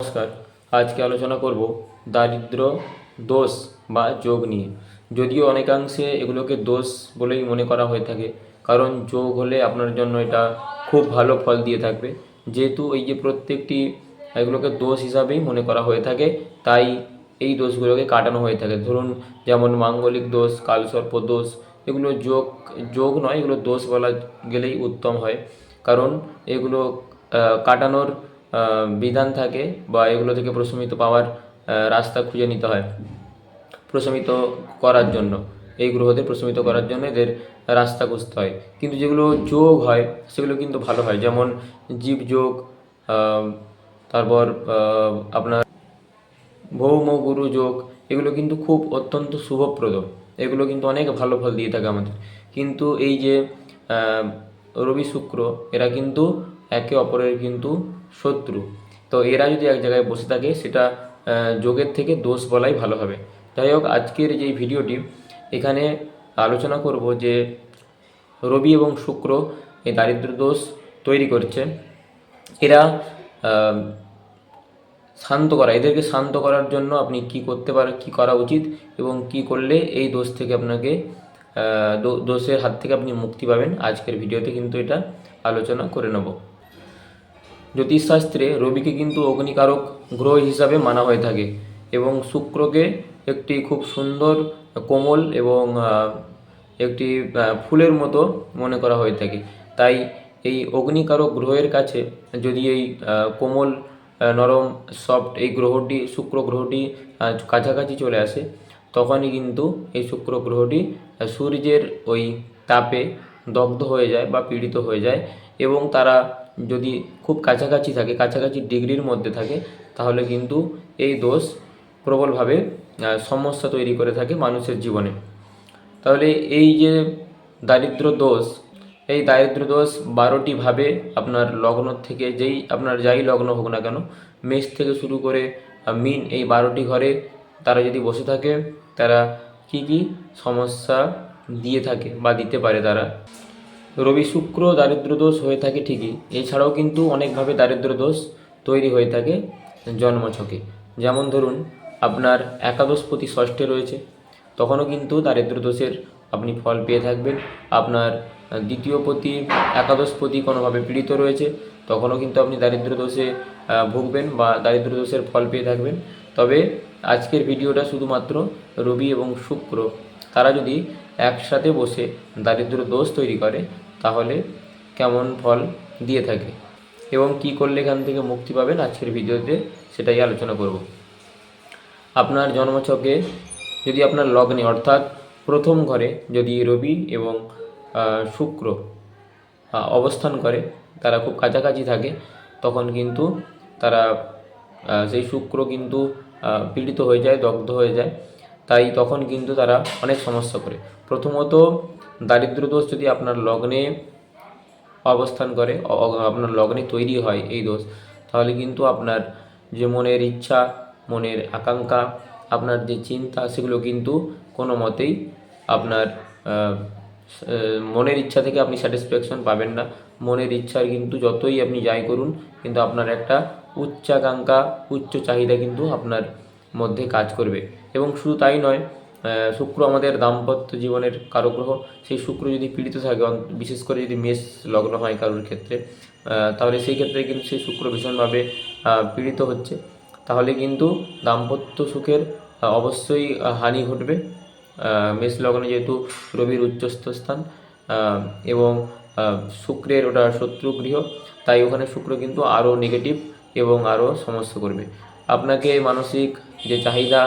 নমস্কার। আজকে আলোচনা করব দারিদ্র, দোষ বা যোগ নিয়ে। যদিও অনেকাংশে এগুলোকে দোষ বলেই মনে করা হয়ে থাকে, কারণ যোগ হলে আপনার জন্য এটা খুব ভালো ফল দিয়ে থাকবে। যেহেতু এই যে প্রত্যেকটি এগুলোকে দোষ হিসাবেই মনে করা হয়ে থাকে, তাই এই দোষগুলোকে কাটানো হয়ে থাকে। ধরুন, যেমন মাঙ্গলিক দোষ, কালসর্প দোষ, এগুলো যোগ যোগ নয়, এগুলো দোষ বলা গেলেই উত্তম হয়। কারণ এগুলো কাটানোর বিধান থাকে বা এগুলো থেকে প্রশমিত পাওয়ার রাস্তা খুঁজে নিতে হয় প্রশমিত করার জন্য। এই গ্রহদের প্রশমিত করার জন্য এদের রাস্তা খুঁজতে হয়। কিন্তু যেগুলো যোগ হয়, সেগুলো কিন্তু ভালো হয়। যেমন জীব যোগ তারপর আপনার ভৌম গুরু যোগ, এগুলো কিন্তু খুব অত্যন্ত শুভপ্রদ। এগুলো কিন্তু অনেক ভালো ফল দিয়ে থাকে আমাদের। কিন্তু এই যে রবি শুক্র, এরা কিন্তু একে অপরের কিন্তু শত্রু। তো এরা যদি এক জায়গায় বসে থাকে, সেটা যোগের থেকে দোষ বলাই ভালো হবে। যাই হোক, আজকের যে ভিডিওটি, এখানে আলোচনা করব যে রবি এবং শুক্র এই দারিদ্র দোষ তৈরি করছে। এরা শান্ত করা, এদেরকে শান্ত করার জন্য আপনি কি করতে পারে, কি করা উচিত এবং কি করলে এই দোষ থেকে আপনাকে দোষের হাত থেকে আপনি মুক্তি পাবেন, আজকের ভিডিওতে কিন্তু এটা আলোচনা করে নেব। জ্যোতিষশাস্ত্রে রবিকে কিন্তু অগ্নিকারক গ্রহ হিসাবে মানা হয়ে থাকে এবং শুক্রকে একটি খুব সুন্দর, কোমল এবং একটি ফুলের মতো মনে করা হয়ে থাকে। তাই এই অগ্নিকারক গ্রহের কাছে যদি এই কোমল নরম, সফট এই গ্রহটি, শুক্র গ্রহটি কাছাকাছি চলে আসে, তখনই কিন্তু এই শুক্র গ্রহটি সূর্যের ওই তাপে দগ্ধ হয়ে যায় বা পীড়িত হয়ে যায় এবং তারা যদি খুব কাছাকাছি থাকে, কাছাকাছি ডিগ্রির মধ্যে থাকে, তাহলে কিন্তু এই দোষ প্রবলভাবে সমস্যা তৈরি করে থাকে মানুষের জীবনে। তাহলে এই যে দারিদ্র দোষ, এই দারিদ্র দোষ বারোটি ভাবে আপনার লগ্ন থেকে যেই, আপনার যাই লগ্ন হোক না কেন, মেষ থেকে শুরু করে মিন, এই বারোটি ঘরে তারা যদি বসে থাকে, তারা কি কি সমস্যা দিয়ে থাকে বা দিতে পারে তারা? রবি শুক্র দারিদ্র দোষ হয়ে থাকে ঠিকই। এছাড়াও কিন্তু অনেকভাবে দারিদ্র দোষ তৈরি হয়ে থাকে জন্মছকে। যেমন ধরুন, আপনার একাদশপতি ষষ্ঠে রয়েছে, তখনও কিন্তু দারিদ্র দোষের আপনি ফল পেয়ে থাকবেন। আপনার দ্বিতীয় পতি একাদশপতি কোনোভাবে পীড়িত রয়েছে, তখনও কিন্তু আপনি দারিদ্র দোষে ভুগবেন বা দারিদ্র দোষের ফল পেয়ে থাকবেন। তবে আজকের ভিডিওটা শুধুমাত্র রবি এবং শুক্র, তারা যদি একসাথে বসে দারিদ্র দোষ তৈরি করে তাহলে কেমন ফল দিয়ে থাকে এবং কি করলে এখান থেকে মুক্তি পাবেন আজকের ভিডিওতে সেটাই আলোচনা করব। আপনার জন্মছকে যদি আপনার লগ্নে অর্থাৎ প্রথম ঘরে যদি রবি এবং শুক্র অবস্থান করে, তারা খুব কাছাকাছি থাকে, তখন কিন্তু তারা সেই শুক্র কিন্তু পীড়িত হয়ে যায়, দগ্ধ হয়ে যায়। তাই তখন কিন্তু তারা অনেক সমস্যা করে। প্রথমত দারিদ্র দোষ যদি আপনার লগ্নে অবস্থান করে আপনার লগ্নে তৈরি হয় এই দোষ, তাহলে কিন্তু আপনার যে মনের ইচ্ছা, মনের আকাঙ্ক্ষা, আপনার যে চিন্তা, সেগুলো কিন্তু কোনো মতেই আপনার মনের ইচ্ছা থেকে আপনি স্যাটিসফ্যাকশন পাবেন না। মনের ইচ্ছার কিন্তু যতই আপনি যাই করুন, কিন্তু আপনার একটা উচ্চাকাঙ্ক্ষা, উচ্চ চাহিদা কিন্তু আপনার মধ্যে কাজ করবে। এবং শুধু তাই নয় শুক্র আমাদের দাম্পত্য জীবনের কারও গ্রহ সেই শুক্র যদি পীড়িত থাকে বিশেষ করে যদি মেষ লগ্ন হয় কারোর ক্ষেত্রে তাহলে সেই ক্ষেত্রে কিন্তু সেই শুক্র ভীষণভাবে পীড়িত হচ্ছে। তাহলে কিন্তু দাম্পত্য সুখের অবশ্যই হানি ঘটবে। মেষ লগ্নে যেহেতু রবির উচ্চস্থ স্থান এবং শুক্রের ওটা শত্রু গৃহ, তাই ওখানে শুক্র কিন্তু আরও নেগেটিভ এবং আরও সমস্যা করবে। আপনাকে মানসিক যে চাহিদা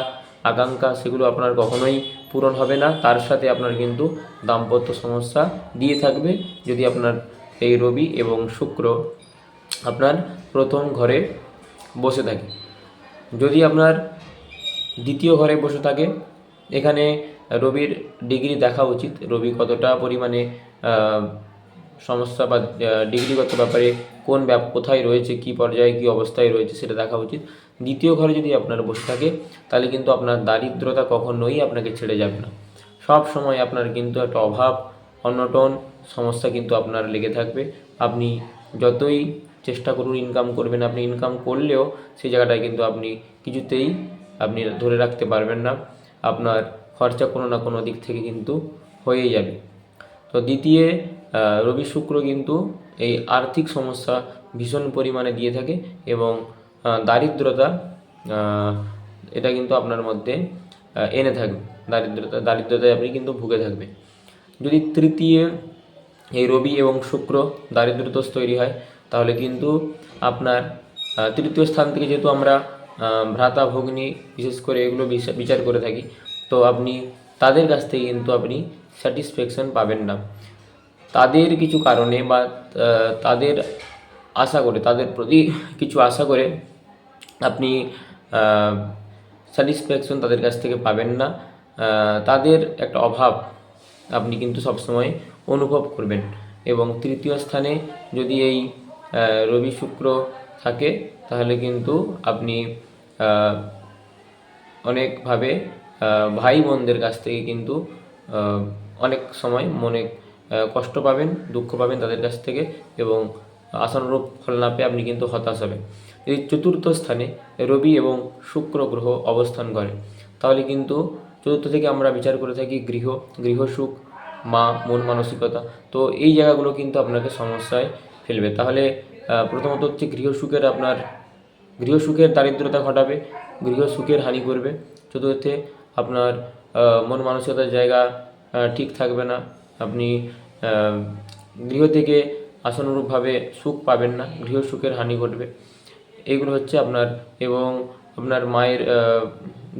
আকাঙ্ক্ষা সেগুলো আপনার কখনোই পূরণ হবে না। তার সাথে আপনার কিন্তু দাম্পত্য সমস্যা দিয়ে থাকবে। যদি আপনার এই রবি এবং শুক্র আপনার প্রথম ঘরে বসে থাকে। যদি আপনার দ্বিতীয় ঘরে বসে থাকে, এখানে রবির ডিগ্রি দেখা উচিত। রবি কতটা পরিমাণে সমস্যা বা ডিগ্রিগত ব্যাপারে কোন ব্যাপ, কোথায় রয়েছে, কি পর্যায়ে, কি অবস্থায় রয়েছে, সেটা দেখা উচিত। দ্বিতীয় ঘরে যদি আপনার বসে থাকে, তাহলে কিন্তু আপনার দারিদ্রতা কখনোই আপনাকে ছেড়ে যাবে না। সব সময় আপনার কিন্তু একটা অভাব, অনটন সমস্যা কিন্তু আপনার লেগে থাকবে। আপনি যতই চেষ্টা করুন ইনকাম করবেন, আপনি ইনকাম করলেও সেই জায়গাটায় কিন্তু আপনি কিছুতেই আপনি ধরে রাখতে পারবেন না। আপনার খরচা কোনো না কোনো দিক থেকে কিন্তু হয়েই যাবে। তো দ্বিতীয় রবি শুক্র কিন্তু এই আর্থিক সমস্যা ভীষণ পরিমাণে দিয়ে থাকে এবং দারিদ্রতা এটা কিন্তু আপনার মধ্যে এনে থাকবে। দারিদ্রতা, দারিদ্রতায় আপনি কিন্তু ভুগে থাকবে। যদি তৃতীয় এই রবি এবং শুক্র দারিদ্রদোষ তৈরি হয়, তাহলে কিন্তু আপনার তৃতীয় স্থান থেকে যেহেতু আমরা ভ্রাতা, ভগ্নী, বিশেষ করে এগুলো বিচা- বিচার করে থাকি, তো আপনি তাদের কাছ থেকে কিন্তু আপনি স্যাটিসফ্যাকশন পাবেন না। তাদের কিছু কারণে বা তাদের আশা করে, তাদের প্রতি কিছু আশা করে আপনি স্যাটিসফ্যাকশন তাদের কাছ থেকে পাবেন না। তাদের একটা অভাব আপনি কিন্তু সবসময় অনুভব করবেন। এবং তৃতীয় স্থানে যদি এই রবি শুক্র থাকে, তাহলে কিন্তু আপনি অনেকভাবে ভাই বোনদের কাছ থেকে কিন্তু অনেক সময় মনে কষ্ট পাবেন, দুঃখ পাবেন তাদের কাছ থেকে। এবং আশানুরূপ ফল না পেয়ে আপনি কিন্তু হতাশ হবেন। এই চতুর্থ স্থানে রবি এবং শুক্র গ্রহ অবস্থান করে, তাহলে কিন্তু চতুর্থ থেকে আমরা বিচার করে থাকি গৃহ গৃহসুখ মা, মন মানসিকতা। তো এই জায়গাগুলো কিন্তু আপনাকে সমস্যায় ফেলবে। তাহলে প্রথমত হচ্ছে গৃহসুখের আপনার গৃহসুখের দারিদ্রতা ঘটাবে গৃহসুখের হানি করবে। চতুর্থে আপনার মন মানসিকতার জায়গা ঠিক থাকবে না। আপনি গৃহ থেকে আশানুরূপভাবে সুখ পাবেন না গৃহসুখের হানি ঘটবে। এইগুলো হচ্ছে আপনার এবং আপনার মায়ের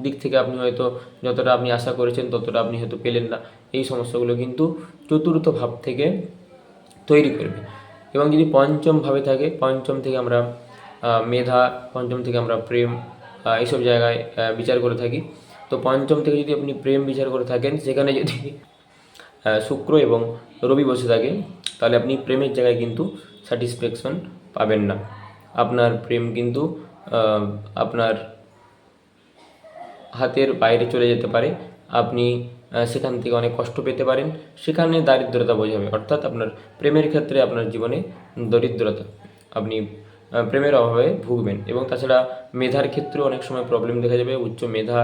দিক থেকে আপনি হয়তো যতটা আপনি আশা করেছেন ততটা আপনি হয়তো পেলেন না। এই সমস্যাগুলো কিন্তু চতুর্থ ভাব থেকে তৈরি করবে। এবং যদি পঞ্চম ভাবে থাকে, পঞ্চম থেকে আমরা মেধা, পঞ্চম থেকে আমরা প্রেম এইসব জায়গায় বিচার করে থাকি। তো পঞ্চম থেকে যদি আপনি প্রেম বিচার করে থাকেন, সেখানে যদি শুক্র এবং রবি বসে থাকে, তাহলে আপনি প্রেমের জায়গায় কিন্তু স্যাটিসফ্যাকশন পাবেন না। আপনার প্রেম কিন্তু আপনার হাতের বাইরে চলে যেতে পারে, আপনি সেখান থেকে অনেক কষ্ট পেতে পারেন, সেখানে দারিদ্রতা বোঝাবে, অর্থাৎ আপনার প্রেমের ক্ষেত্রে আপনার জীবনে দরিদ্রতা, আপনি প্রেমের অভাবে ভুগবেন। এবং তাছাড়া মেধার ক্ষেত্রেও অনেক সময় প্রবলেম দেখা যাবে, উচ্চ মেধা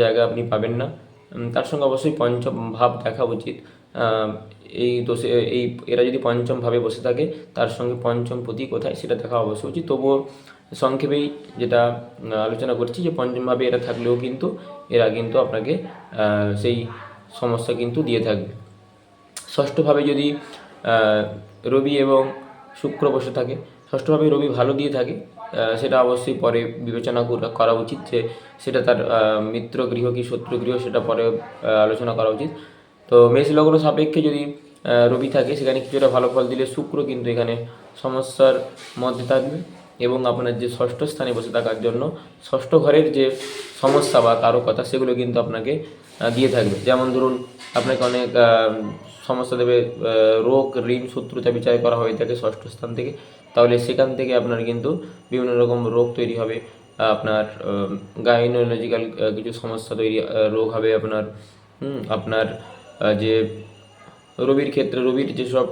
জায়গা আপনি পাবেন না। তার সঙ্গে অবশ্যই পঞ্চম ভাব দেখা উচিত। এই দোষে, এই, এরা যদি পঞ্চম ভাবে বসে থাকে, তার সঙ্গে পঞ্চম প্রতি কোথায় সেটা দেখা অবশ্যই উচিত। তবুও সংক্ষেপেই যেটা আলোচনা করছি যে পঞ্চমভাবে এরা থাকলেও কিন্তু, এরা কিন্তু আপনাকে সেই সমস্যা কিন্তু দিয়ে থাকবে। ষষ্ঠভাবে যদি রবি এবং শুক্র বসে থাকে ষষ্ঠভাবে রবি ভালো দিয়ে থাকে সেটা অবশ্যই পরে বিবেচনা করা- উচিত যে সেটা তার মিত্র গৃহ কি শত্রু গৃহ সেটা পরে আলোচনা করা উচিত। তো মেষ লগ্ন সাপেক্ষে যদি রবি থাকে সেখানে কিছুটা ভালো ফল দিলে শুক্র কিন্তু এখানে সমস্যার মধ্যে থাকবে এবং আপনার যে ষষ্ঠ স্থানে বসে থাকার জন্য ষষ্ঠ ঘরের যে সমস্যা বা কারও কথা সেগুলো কিন্তু আপনাকে দিয়ে থাকবে। যেমন ধরুন আপনাকে অনেক সমস্যা দেবে রোগ, ঋণ, শত্রুতা বিচার করা হয়ে থাকে ষষ্ঠ স্থান থেকে। তাহলে সেখান থেকে আপনার কিন্তু বিভিন্ন রকম রোগ তৈরি হবে, আপনার গাইনোলজিক্যাল কিছু সমস্যা তৈরি রোগ হবে আপনার আপনার যে রবির ক্ষেত্রে রবির যেসব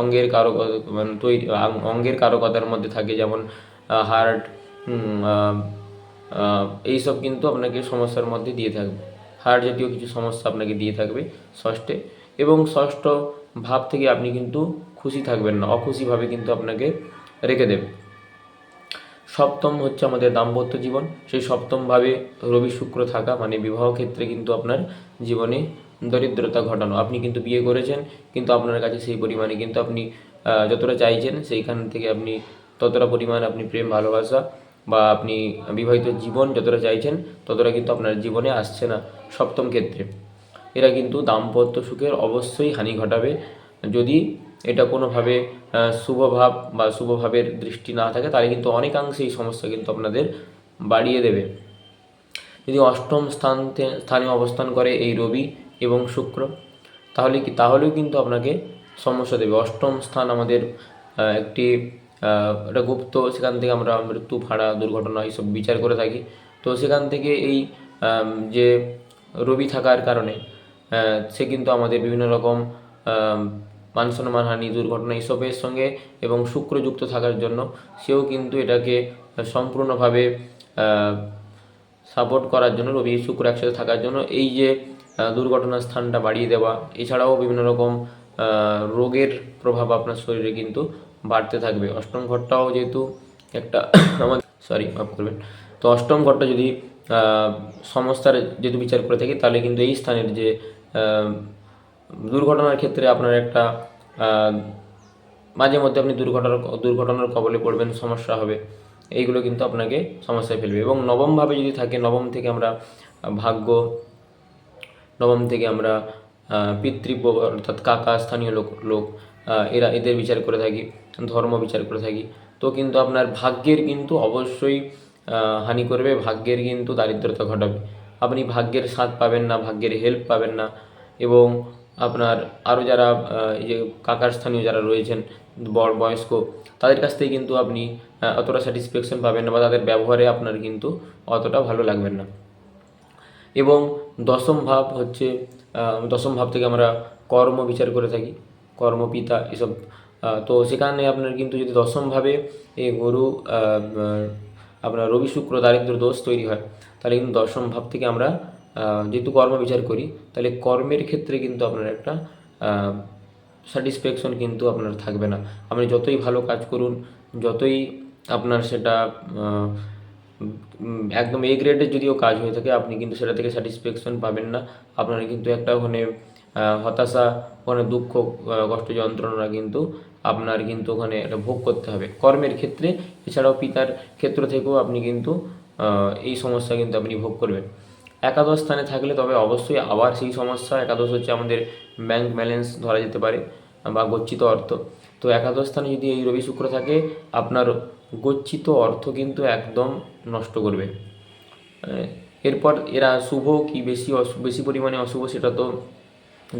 অঙ্গের কারক মানে তৈরি অঙ্গের কারকতার মধ্যে থাকে যেমন হার্ট এইসব কিন্তু আপনাকে সমস্যার মধ্যে দিয়ে থাকবে। হার্ট জাতীয় কিছু সমস্যা আপনাকে দিয়ে থাকবে ষষ্ঠে এবং ষষ্ঠ ভাব থেকে আপনি কিন্তু খুশি থাকবেন না, অখুশিভাবে কিন্তু আপনাকে রেখে দেবে। সপ্তম হচ্ছে আমাদের দাম্পত্য জীবন। সেই সপ্তমভাবে রবি শুক্র থাকা মানে বিবাহ ক্ষেত্রে কিন্তু আপনার জীবনে দরিদ্রতা ঘটানো। আপনি কিন্তু বিয়ে করেছেন, কিন্তু আপনার কাছে সেই পরিমাণে কিন্তু আপনি যতটা চাইছেন, সেইখান থেকে আপনি ততটা পরিমাণ আপনি প্রেম, ভালোবাসা বা আপনি বিবাহিত জীবন যতটা চাইছেন, ততটা কিন্তু আপনার জীবনে আসছে না সপ্তম ক্ষেত্রে। এরা কিন্তু দাম্পত্য সুখের অবশ্যই হানি ঘটাবে। যদি এটা কোনোভাবে শুভভাব বা শুভভাবের দৃষ্টি না থাকে, তাহলে কিন্তু অনেকাংশে এই সমস্যা কিন্তু আপনাদের বাড়িয়ে দেবে। যদি অষ্টম স্থান স্থানে অবস্থান করে এই রবি এবং শুক্র, তাহলে কি, তাহলেও কিন্তু আপনাকে সমস্যা দেবে। অষ্টম স্থান আমাদের একটি একটা গুপ্ত, সেখান থেকে আমরা মৃত্যু, ভাড়া, দুর্ঘটনা এইসব বিচার করে থাকি। তো সেখান থেকে এই যে রবি থাকার কারণে সে কিন্তু আমাদের বিভিন্ন রকম আম, মান সম্মানহানি দুর্ঘটনা এসবের সঙ্গে এবং শুক্রযুক্ত থাকার জন্য সেও কিন্তু এটাকে সম্পূর্ণভাবে সাপোর্ট করার জন্য রবি শুক্র একসাথে থাকার জন্য এই যে দুর্ঘটনার স্থানটা বাড়িয়ে দেওয়া এছাড়াও বিভিন্ন রকম রোগের প্রভাব আপনার শরীরে কিন্তু বাড়তে থাকবে। অষ্টম ঘরটাও যেহেতু একটা আমার সরি মাফ করবেন। তো অষ্টম ঘরটা যদি সমস্যার যেহেতু বিচার করে থাকি তাহলে কিন্তু এই স্থানের যে দুর্ঘটনার ক্ষেত্রে আপনার একটা মাঝে মধ্যে আপনি দুর্ঘটনার দুর্ঘটনার কবলে পড়বেন, সমস্যা হবে, এইগুলো কিন্তু আপনাকে সমস্যায় ফেলবে। এবং নবমভাবে যদি থাকে, নবম থেকে আমরা ভাগ্য, নবম থেকে আমরা পিতৃব্য, অর্থাৎ কাকা, স্থানীয় লোক লোক এরা এদের বিচার করে থাকি, ধর্ম বিচার করে থাকি, তো কিন্তু আপনার ভাগ্যের কিন্তু অবশ্যই হানি করবে, ভাগ্যের কিন্তু দারিদ্রতা ঘটাবে। আপনি ভাগ্যের স্বাদ পাবেন না, ভাগ্যের হেল্প পাবেন না, এবং আপনার আরও যারা এই যে কাকার স্থানীয় যারা রয়েছেন, বড় বয়স্ক, তাদের কাছ থেকে কিন্তু আপনি অতটা স্যাটিসফ্যাকশন পাবেন না বা তাদের ব্যবহারে আপনার কিন্তু অতটা ভালো লাগবেন না। এবং দশম ভাব হচ্ছে দশম ভাব থেকে আমরা কর্ম বিচার করে থাকি কর্মপিতা এসব তো সেখানে আপনার কিন্তু যদি দশম ভাবে এই গরু আপনার রবি, শুক্র, দারিদ্র, দোষ তৈরি হয়, তাহলে কিন্তু দশম ভাব থেকে আমরা যেহেতু কর্ম বিচার করি, তাহলে কর্মের ক্ষেত্রে কিন্তু আপনার একটা স্যাটিসফ্যাকশন কিন্তু আপনার থাকবে না। আপনি যতই ভালো কাজ করুন, যতই আপনার সেটা একদম এ গ্রেডের যদিও কাজ হয়ে থাকে, আপনি কিন্তু সেটা থেকে স্যাটিসফ্যাকশন পাবেন না। আপনার কিন্তু একটা ওখানে হতাশা, ওখানে দুঃখ কষ্ট যন্ত্রণা কিন্তু আপনার কিন্তু ওখানে একটা ভোগ করতে হবে। কর্মের ক্ষেত্রে, এছাড়াও পিতার ক্ষেত্র থেকেও আপনি কিন্তু এই সমস্যা কিন্তু আপনি ভোগ করবেন। একাদশ স্থানে থাকলে তবে অবশ্যই আবার সেই সমস্যা। একাদশ হচ্ছে আমাদের ব্যাংক ব্যালেন্স ধরা যেতে পারে বা গচ্ছিত অর্থ। তো একাদশ স্থানে যদি এই রবি শুক্র থাকে, আপনার গচ্ছিত অর্থ কিন্তু একদম নষ্ট করবে। এরপর এরা শুভ কি বেশি বেশি পরিমাণে অশুভ সেটা তো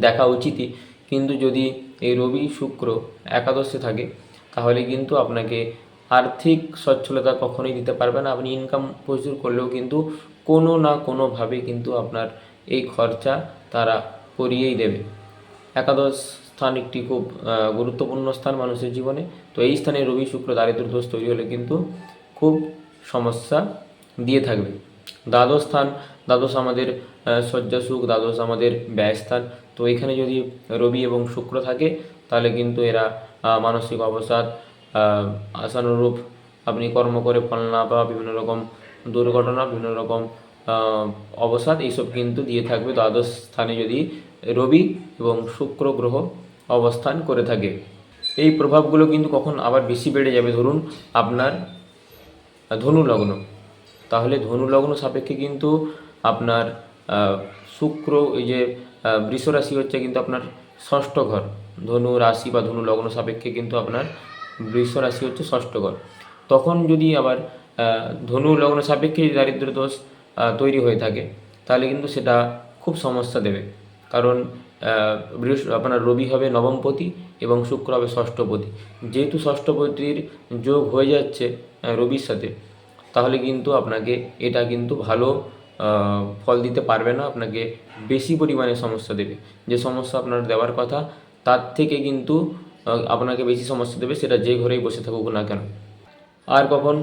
দেখা উচিতই। কিন্তু যদি এই রবি শুক্র একাদশে থাকে, তাহলে কিন্তু আপনাকে আর্থিক সচ্ছলতা কখনোই দিতে পারবে না। আপনি ইনকাম প্রচুর করলেও কিন্তু কোনো না কোনোভাবে কিন্তু আপনার এই খরচা তারা করিয়েই দেবে। একাদশ স্থান একটি খুব গুরুত্বপূর্ণ স্থান মানুষের জীবনে। তো এই স্থানে রবি, শুক্র, দারিদ্র, দোষ তৈরি হলে কিন্তু খুব সমস্যা দিয়ে থাকবে। দ্বাদশ স্থান, দ্বাদশ আমাদের শয্যা সুখ, দ্বাদশ আমাদের ব্যয়স্থান তো এখানে যদি রবি এবং শুক্র থাকে, তাহলে কিন্তু এরা মানসিক অবসাদ আশানুরূপ আপনি কর্ম করে ফল না পাওয়া, বিভিন্ন রকম দুর্ঘটনা, বিভিন্ন রকম অবসাদ, এইসব কিন্তু দিয়ে থাকবে। দ্বাদশ স্থানে যদি রবি এবং শুক্র গ্রহ অবস্থান করে থাকে, এই প্রভাবগুলো কিন্তু কখন আবার বেশি বেড়ে যাবে? ধরুন আপনার ধনু লগ্ন তাহলে ধনু লগ্ন সাপেক্ষে কিন্তু আপনার শুক্র, এই যে বৃষ রাশি হচ্ছে কিন্তু আপনার ষষ্ঠ ঘর। ধনু রাশি বা ধনু লগ্ন সাপেক্ষে কিন্তু আপনার বৃষ রাশি হচ্ছে ষষ্ঠ ঘর। তখন যদি আবার ধনু লগ্ন সাপেক্ষে যদি দারিদ্র দোষ তৈরি হয়ে থাকে, তাহলে কিন্তু সেটা খুব সমস্যা দেবে। কারণ বৃহস্প, আপনার রবি হবে নবমপতি এবং শুক্র হবে ষষ্ঠপতি। যেহেতু ষষ্ঠপতির যোগ হয়ে যাচ্ছে রবির সাথে, তাহলে কিন্তু আপনাকে এটা কিন্তু ভালো ফল দিতে পারবে না, আপনাকে বেশি পরিমাণে সমস্যা দেবে। যে সমস্যা আপনার দেওয়ার কথা, তার থেকে কিন্তু আপনাকে বেশি সমস্যা দেবে, সেটা যে ঘরেই বসে থাকুক না কেন। আর কখন?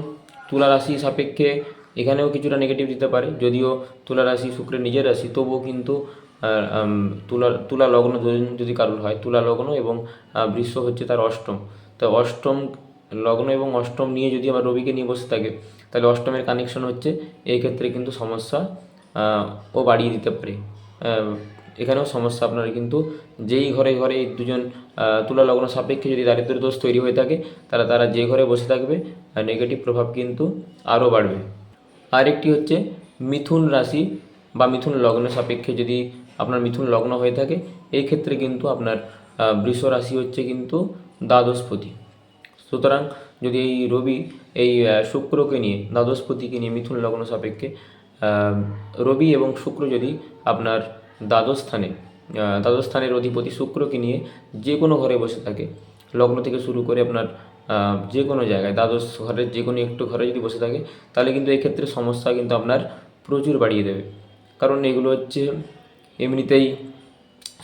তুলা রাশি সাপেক্ষে এখানেও কিছুটা নেগেটিভ দিতে পারে, যদিও তুলা রাশি শুক্রের নিজের রাশি, তবুও কিন্তু তুলা তুলা লগ্ন যদি- কারোর হয়, তুলা লগ্ন এবং বৃষ হচ্ছে তার অষ্টম। তো অষ্টম লগ্ন এবং অষ্টম নিয়ে যদি আবার রবিকে নিয়ে বসে থাকে, তাহলে অষ্টমের কানেকশন হচ্ছে এই ক্ষেত্রে কিন্তু সমস্যা ও বাড়িয়ে দিতে পারে। এখানেও সমস্যা আপনার কিন্তু যেই ঘরে ঘরে দুজন তুলা লগ্ন সাপেক্ষে যদি দারিদ্র দোষ তৈরি হয়ে থাকে, তারা তারা যে ঘরে বসে থাকবে নেগেটিভ প্রভাব কিন্তু আরও বাড়বে। আরেকটি হচ্ছে মিথুন রাশি বা মিথুন লগ্ন সাপেক্ষে যদি আপনার মিথুন লগ্ন হয়ে থাকে, এই ক্ষেত্রে কিন্তু আপনার বৃষ রাশি হচ্ছে কিন্তু দ্বাদশপতি। সুতরাং যদি এই রবি, এই শুক্রকে নিয়ে, দ্বাদশপতিকে নিয়ে মিথুন লগ্ন সাপেক্ষে রবি এবং শুক্র যদি আপনার দ্বাদশ স্থানে আহ, অধিপতি শুক্রকে নিয়ে যে কোনো ঘরে বসে থাকে। লগ্ন থেকে শুরু করে আপনার যে কোনো জায়গায় দ্বাদশ ঘরের যে কোনো একটু ঘরে যদি বসে থাকে তাহলে কিন্তু এই ক্ষেত্রে সমস্যা কিন্তু আপনার প্রচুর বাড়িয়ে দেবে। কারণ এগুলো হচ্ছে এমনিতেই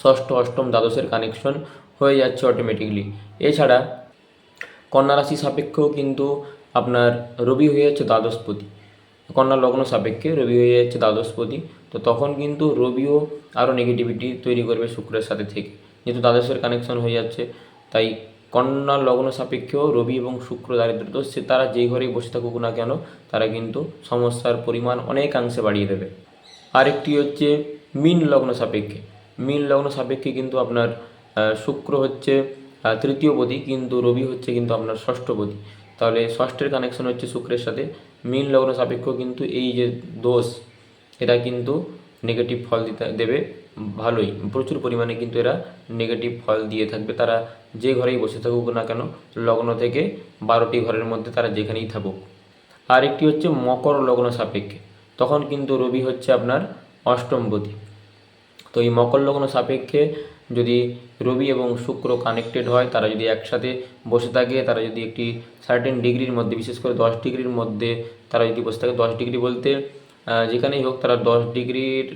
ষষ্ঠ অষ্টম দ্বাদশের কানেকশন হয়ে যাচ্ছে অটোমেটিকলি এছাড়া কন্যা রাশি সাপেক্ষেও কিন্তু আপনার রবি হয়ে যাচ্ছে দ্বাদশপতি। কন্যা লগ্ন সাপেক্ষে রবি হয়ে যাচ্ছে দ্বাদশপতি তো তখন কিন্তু রবিও আরও নেগেটিভিটি তৈরি করবে শুক্রের সাথে থেকে। যেহেতু দ্বাদশের কানেকশন হয়ে যাচ্ছে, তাই কন্যা লগ্ন সাপেক্ষেও রবি এবং শুক্র দারিদ্র সে তারা যেই ঘরেই বসে থাকুক না কেন, তারা কিন্তু সমস্যার পরিমাণ অনেকাংশে বাড়িয়ে দেবে। আরেকটি হচ্ছে মিন লগ্ন সাপেক্ষে। মিন লগ্ন সাপেক্ষে কিন্তু আপনার শুক্র হচ্ছে তৃতীয় পতি কিন্তু রবি হচ্ছে কিন্তু আপনার ষষ্ঠপতি তাহলে ষষ্ঠের কানেকশন হচ্ছে শুক্রের সাথে মিন লগ্ন সাপেক্ষ কিন্তু এই যে দোষ, এটা কিন্তু নেগেটিভ ফল দিতে দেবে ভালোই। প্রচুর পরিমাণে কিন্তু এরা নেগেটিভ ফল দিয়ে থাকবে। তারা যে ঘরেই বসে থাকুক না কেন, লগ্ন থেকে বারোটি ঘরের মধ্যে তারা যেখানেই থাকুক। আরেকটি হচ্ছে মকর লগ্ন সাপেক্ষে। তখন কিন্তু রবি হচ্ছে আপনার অষ্টমপতি তো এই মকর লগ্ন সাপেক্ষে যদি রবি এবং শুক্র কানেক্টেড হয়, তারা যদি একসাথে বসে থাকে, তারা যদি একটি সার্টেন ডিগ্রির মধ্যে, বিশেষ করে দশ ডিগ্রির মধ্যে, তারা যদি বসে থাকে দশ ডিগ্রি বলতে যেখানেই হোক তারা দশ ডিগ্রির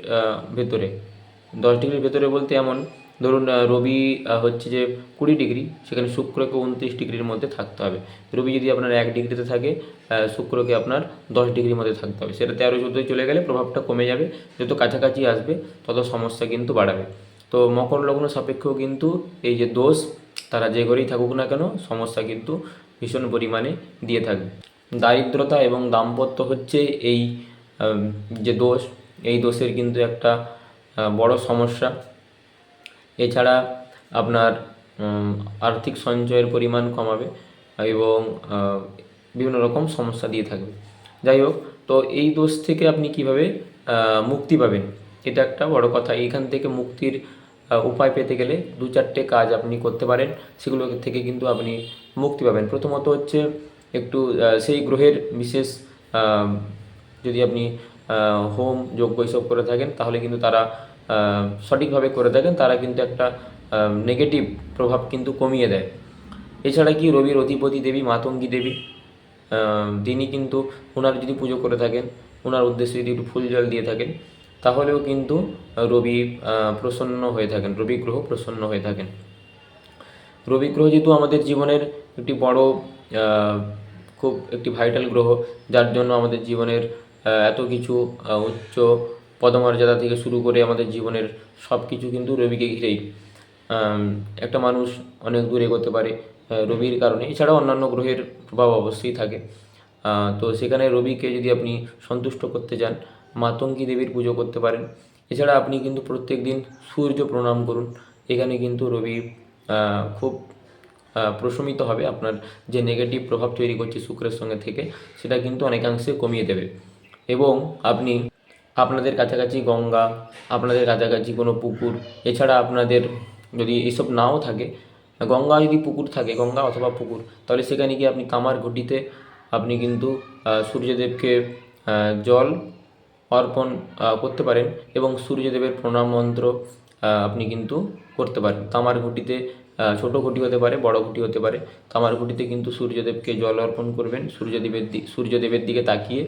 ভেতরে। দশ ডিগ্রির ভেতরে বলতে এমন, ধরুন রবি হচ্ছে যে কুড়ি ডিগ্রি সেখানে শুক্রকে উনত্রিশ ডিগ্রির মধ্যে থাকতে হবে। রবি যদি আপনার এক ডিগ্রিতে থাকে শুক্রকে আপনার দশ ডিগ্রির মধ্যে থাকতে হবে। সেটা তেরো চোদ্দোয় চলে গেলে প্রভাবটা কমে যাবে, যত কাছাকাছি আসবে, তত সমস্যা কিন্তু বাড়াবে। তো মকর লগ্ন সাপেক্ষেও কিন্তু এই যে দোষ, তারা যে ঘরেই থাকুক না কেন, সমস্যা কিন্তু ভীষণ পরিমাণে দিয়ে থাকবে দারিদ্রতা এবং দাম্পত্য হচ্ছে এই যে দোষ, এই দোষের কিন্তু একটা বড় সমস্যা। এছাড়া আপনার আর্থিক সঞ্চয়ের পরিমাণ কমাবে এবং বিভিন্ন রকম সমস্যা দিয়ে থাকবে। যাই হোক, তো এই দোষ থেকে আপনি কীভাবে মুক্তি পাবেন, এটা একটা বড় কথা। এইখান থেকে মুক্তির উপায় পেতে গেলে দু চারটে কাজ আপনি করতে পারেন। সেগুলো থেকে কিন্তু আপনি মুক্তি পাবেন। প্রথমত হচ্ছে একটু সেই গ্রহের বিশেষ যদি আপনি হোম, যজ্ঞ এসব করে থাকেন, তাহলে কিন্তু তারা সঠিকভাবে করে থাকেন। তারা কিন্তু একটা নেগেটিভ প্রভাব কিন্তু কমিয়ে দেয়। এছাড়া কি রবির অধিপতি দেবী, মাতঙ্গী দেবী তিনি কিন্তু ওনার যদি পুজো করে থাকেন ওনার উদ্দেশ্যে যদি একটু ফুল জল দিয়ে থাকেন তাহলেও কিন্তু রবি প্রসন্ন হয়ে থাকেন, রবি গ্রহ প্রসন্ন হয়ে থাকেন। রবি গ্রহ যেহেতু আমাদের জীবনের একটি বড় খুব একটি ভাইটাল গ্রহ, যার জন্য আমাদের জীবনের এত কিছু উচ্চ পদমর্যাদা থেকে শুরু করে আমাদের জীবনের সব কিছু কিন্তু রবিকে ঘিরেই। একটা মানুষ অনেক দূর এগোতে পারে রবির কারণে। এছাড়াও অন্যান্য গ্রহের প্রভাব অবশ্যই থাকে। তো সেখানে রবিকে যদি আপনি সন্তুষ্ট করতে চান মাতঙ্গী দেবীর পুজো করতে পারেন। এছাড়া আপনি কিন্তু প্রত্যেক দিন সূর্য প্রণাম করুন। এখানে কিন্তু রবি খুব প্রশমিত হবে আপনার যে নেগেটিভ প্রভাব তৈরি করছে শুক্রের সঙ্গে থেকে, সেটা কিন্তু অনেকাংশে কমিয়ে দেবে। এবং আপনি, আপনাদের কাছাকাছি গঙ্গা, আপনাদের কাছাকাছি কোনো পুকুর, এছাড়া আপনাদের যদি এসব নাও থাকে, গঙ্গা যদি পুকুর থাকে, গঙ্গা অথবা পুকুর, তাহলে সেখানে গিয়ে আপনি তামার ঘটিতে আপনি কিন্তু সূর্যদেবকে জল অর্পণ করতে পারেন এবং সূর্যদেবের প্রণাম মন্ত্র আপনি কিন্তু করতে পারেন। তামার ঘটিতে ছোট ঘটি হতে পারে, বড় ঘটি হতে পারে। তামার ঘটিতে কিন্তু সূর্যদেবকে জল অর্পণ করবেন, সূর্যদেবের দিক সূর্যদেবের দিকে তাকিয়ে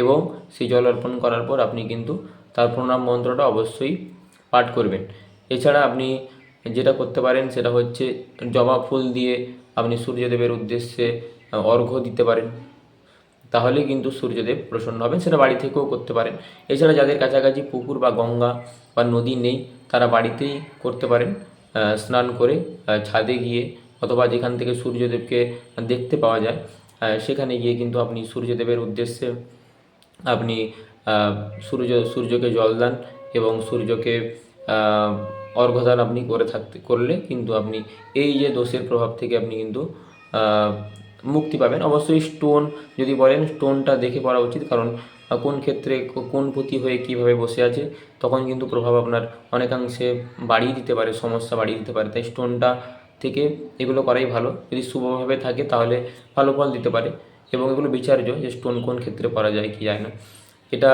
এবং সেই জল অর্পণ করার পর আপনি কিন্তু তার প্রণাম মন্ত্রটা অবশ্যই পাঠ করবেন। এছাড়া আপনি যেটা করতে পারেন সেটা হচ্ছে জবা ফুল দিয়ে আপনি সূর্যদেবের উদ্দেশ্যে অর্ঘ্য দিতে পারেন। তাহলে কিন্তু সূর্যদেব প্রসন্ন হবেন, সেটা বাড়ি থেকেও করতে পারেন। এছাড়া যাদের কাছাকাছি পুকুর বা গঙ্গা বা নদী নেই, তারা বাড়িতেই করতে পারেন স্নান করে ছাদে গিয়ে অথবা যেখান থেকে সূর্যদেবকে দেখতে পাওয়া যায় সেখানে গিয়ে কিন্তু আপনি সূর্যদেবের উদ্দেশ্যে আপনি সূর্য, সূর্যকে জল দান এবং সূর্যকে অর্ঘদান আপনি করে থাকতে, করলে কিন্তু আপনি, এই যে দোষের প্রভাব থেকে আপনি কিন্তু মুক্তি পাবেন। অবশ্যই স্টোন যদি বলেন স্টোনটা দেখে পড়া উচিত, কারণ কোন ক্ষেত্রে কোন পতি হয়ে কীভাবে বসে আছে, তখন কিন্তু প্রভাব আপনার অনেকাংশে বাড়িয়ে দিতে পারে, সমস্যা বাড়িয়ে দিতে পারে। তাই স্টোনটা থেকে এগুলো করাই ভালো। যদি শুভভাবে থাকে, তাহলে ভালো ফল দিতে পারে এবং এগুলো বিচার্য যে স্টোন কোন ক্ষেত্রে করা যায় কি যায় না। এটা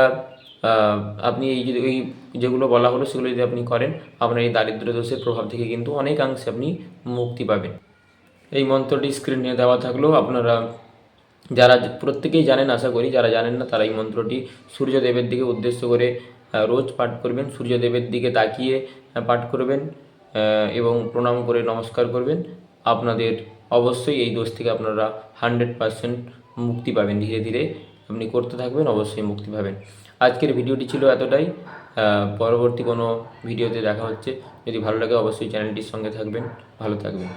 আপনি এই যদি এই যেগুলো বলা হলো, সেগুলো যদি আপনি করেন, আপনার এই দারিদ্র দোষের প্রভাব থেকে কিন্তু অনেকাংশে আপনি মুক্তি পাবেন। এই মন্ত্রটি স্ক্রিনে দেওয়া থাকলেও আপনারা যারা প্রত্যেকেই জানেন, আশা করি যারা জানেন না, তারা এই মন্ত্রটি সূর্যদেবের দিকে উদ্দেশ্য করে রোজ পাঠ করবেন, সূর্যদেবের দিকে তাকিয়ে পাঠ করবেন এবং প্রণাম করে নমস্কার করবেন। আপনাদের অবশ্যই এই দোষ থেকে আপনারা হান্ড্রেড পারসেন্ট মুক্তি পাবেন। ধীরে ধীরে আপনি করতে থাকবেন, অবশ্যই মুক্তি পাবেন। আজকের ভিডিওটি ছিল এতটাই। পরবর্তী কোনো ভিডিওতে দেখা হচ্ছে। যদি ভালো লাগে, অবশ্যই চ্যানেলটির সঙ্গে থাকবেন। ভালো থাকবেন।